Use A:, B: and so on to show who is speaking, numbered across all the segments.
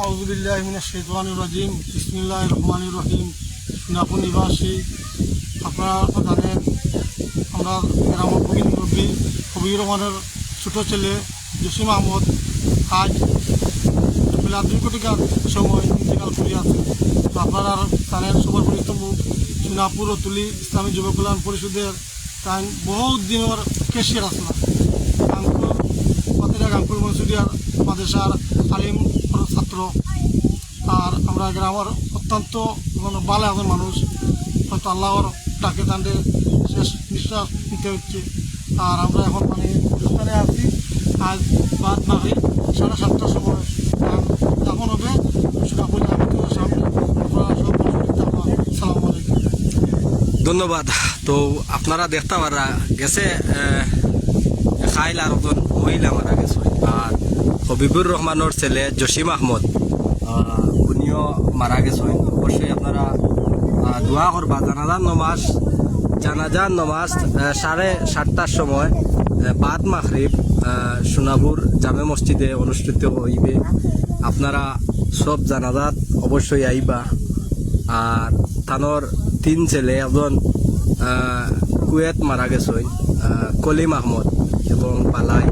A: আউজুবিল্লাহ মিনাশ শাইতানির রাজিম, বিসমিল্লাহির রহমানির রহিম। সোনাপুর নিবাসী, আপনারা জানেন, আমরা গ্রামের ভগিন মুরব্বী কবির রহমানের ছোট ছেলে জসিম আহমদ আজ বেলা দুই সময় ইন্তেকাল করিয়াছে। তো আপনারা জানেন, সবার পরিচিত সোনাপুর ও তুলি ইসলামী যুব কল্যাণ পরিষদের তাই বহুত দিনের কেশিয়ার আসলা গাঙ্কুর পাতিরা গাঙ্কুর মনসুরিয়ার মাদেশার আলিম ছাত্র আর আমরা গ্রামের অত্যন্ত মানে ভালো একজন মানুষ। হয়তো আল্লাহর ডাকে তান্ডে শেষ নিঃশ্বাস নিতে হচ্ছে। আর আমরা এখন মানে এখানে আছি। আজ বাদ মাগরিব সাড়ে সাতটার সময় তখন হবে।
B: ধন্যবাদ। তো আপনারা দেখতে পারা গেছে খাইল আর মহিলা মারা গেছে। আর হবিবুর রহমানের ছেলে জসিম আহমদ। আহ, উনিও মারা গেছে অবশ্যই আপনারা দোয়া করবা। জানাজার নমাজ জানাজার নমাজ সাড়ে সাতটার সময় বাদ মাখরিব আহ, সোনাপুর জামে মসজিদে অনুষ্ঠিত হইবে। আপনারা সব জানাজাত অবশ্যই আইবা। আর থানোর তিন ছেলে একজন কুয়েত মারা গেছে আহ, কলিম আহমদ এবং পালাই।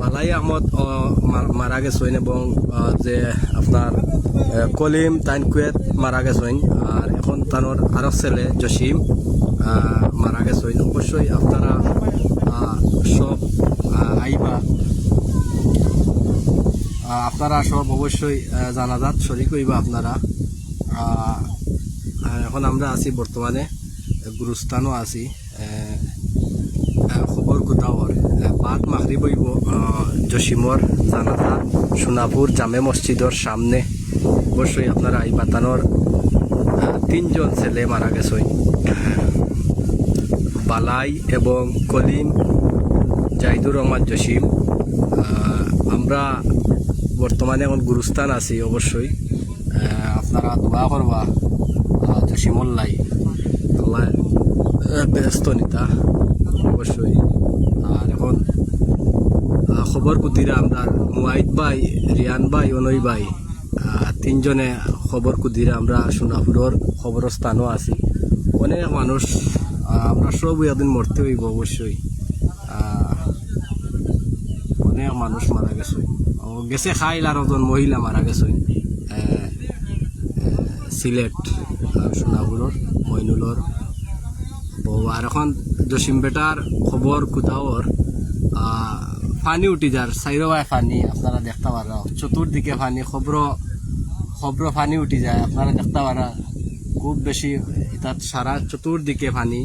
B: পালাই আহমদ মারা গেছেন এবং যে আপনার কলিম তাইন কুয়েত মারা গেছেন আর এখন তানোর আরও ছেলে, জসিম মারা গেছেন অবশ্যই আপনারা সব আইবা। আপনারা সব অবশ্যই জানাজাত শরিক হইবা আপনারা। এখন আমরা আছি বর্তমানে, গুরুস্থানও আছি। খবর মাহরি বইব জসিমর জানাজা, সোনাপুর, জামে মসজিদর সামনে। অবশ্যই আপনারা এই বাতানোর তিনজন ছেলে মারা গেছে বালাই এবং কলিম, জাহিদুর রহমান জসিম আমরা বর্তমানে এখন গুরুস্থান আছি অবশ্যই। আপনারা দোয়া করবা জসিমল্লাই আল্লাহ ব্যস্ত নিতা, অবশ্যই। আর এখন খবর কুদিরা আমরা মুয়াইদ ভাই রিয়ান ভাই, অনই ভাই তিনজনে খবর কুদিরা আমরা সোনাপুরের খবরস্থানও আছি। অনেক মানুষ আমরা সব একদিন মরতে হইব অবশ্যই। অনেক মানুষ মারা গেছে। গেছে খাইল আর একজন মহিলা মারা গেছে। সিলেট সোনাপুরের মইনুলর বউ আর এখন জসিম বেটার খবর কোথাওর ফানি উঠি যার চাইরবাই ফানি আপনারা দেখতে পারা। চতুর্দিকে ফানি খবর খবর ফানি উঠি যায় আপনারা দেখতে পারা। খুব বেশি তাত সারা চতুর্দিকে ফানি।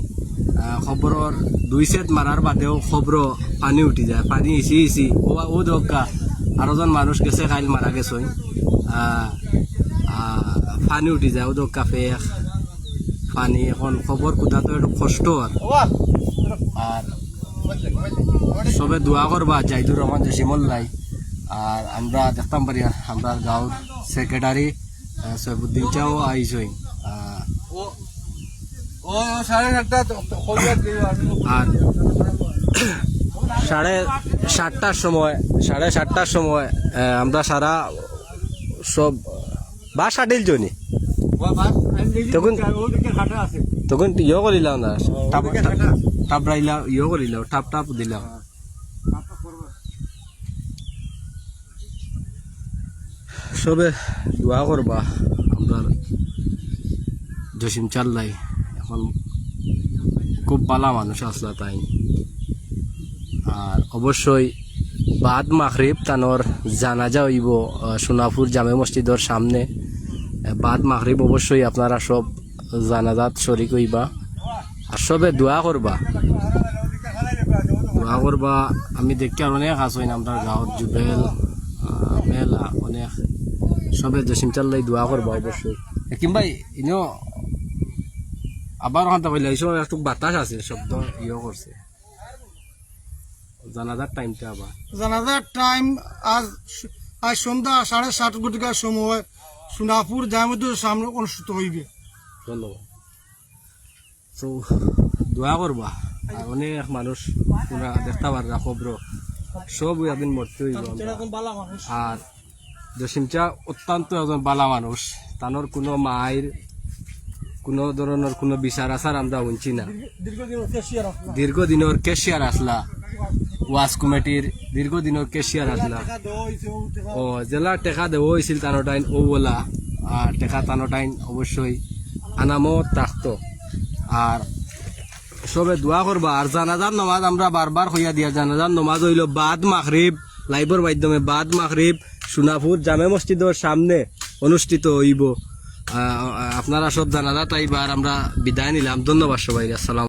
B: খবরের দুই সেট মারার বাদেও খবর পানি উঠি যায় পানি ইসি ইসি ও ও দক্কা আরও জন মানুষ গেছে কাইল মারা গেছে পানি উঠি যায় ও দক্কা ফেক পানি এখন খবর কোথা তো একটু কষ্ট আর সবে দোয়া করবা জাইদুর রহমান জসিমুল্লাই আর আমরা দেখতাম পারি আমরা গাঁৱৰ সেক্রেটারি সৈবুদ্দিন চাও আইসই। আর সাড়ে সাতটার সময় সাড়ে সাতটার সময় আমরা সারা সব বা সাডিল জনি। তখন তখন ইয়ে করিলাম না ইয়ে করিলাম টাপ টাপ দিলাম সবে দোয়া করবা আমরা জসিম চাল্লাই। এখন খুব ভালো মানুষ আসলা তাই। আর অবশ্যই বাদ মাখরিব তানোর জানাজা হইব সোনাপুর জামে মসজিদর সামনে। বাদ মাখরিব অবশ্যই আপনারা সব জানাজাত শরিক হইবা। আর সবে দোয়া করবা। দোয়া করবা, আমি দেখি আর অনেক আসইন আমরা গাঁৱত, জুবেল মেলা অনেক। সবে জসিম চাল্লাই দোয়া করবা অবশ্যই। কিংবা ইনো আবার এই সময় একটু বাতাস আছে, শব্দ ইয়ে করছে। জানাজার টাইমটা আবার।
A: জানাজার টাইম আজ আজ সন্ধ্যা সাড়ে সাত ঘটিকার সময় সোনাপুর জামুদের সামনে অনুষ্ঠিত হইবে।
B: ধন্যবাদ। তো দোয়া করবা অনেক মানুষ তোমরা দেখতে পাররা খবর। সব একদিন মরতে হইব আর জসিম চা অত্যন্ত একজন বালা মানুষ। তানোর কোনো মায়ের কোনো ধরনের কোনো বিচার আচার আমরা শুনছি না। দীর্ঘদিনের কেশিয়ার আসলা। ওয়াজ কমিটির দীর্ঘদিনের কেশিয়ার আসলা
A: ও
B: জেলা টেকা দেওয়া হয়েছিল তানোটাইন ও বলা। আর টেকা তানোটাইন অবশ্যই আনামও থাকতো আর সবে দোয়া করবা আর জানাজার নমাজ আমরা বারবার হইয়া দিয়া। জানাজার নমাজ হইল বাদ মাগরিব লাইভের মাধ্যমে বাদ মাগরিব সোনাপুর জামে মসজিদের সামনে অনুষ্ঠিত হইব। আপনারা সব জানাজা তাইবার আমরা বিদায় নিলাম। ধন্যবাদ সবাই আসসালাম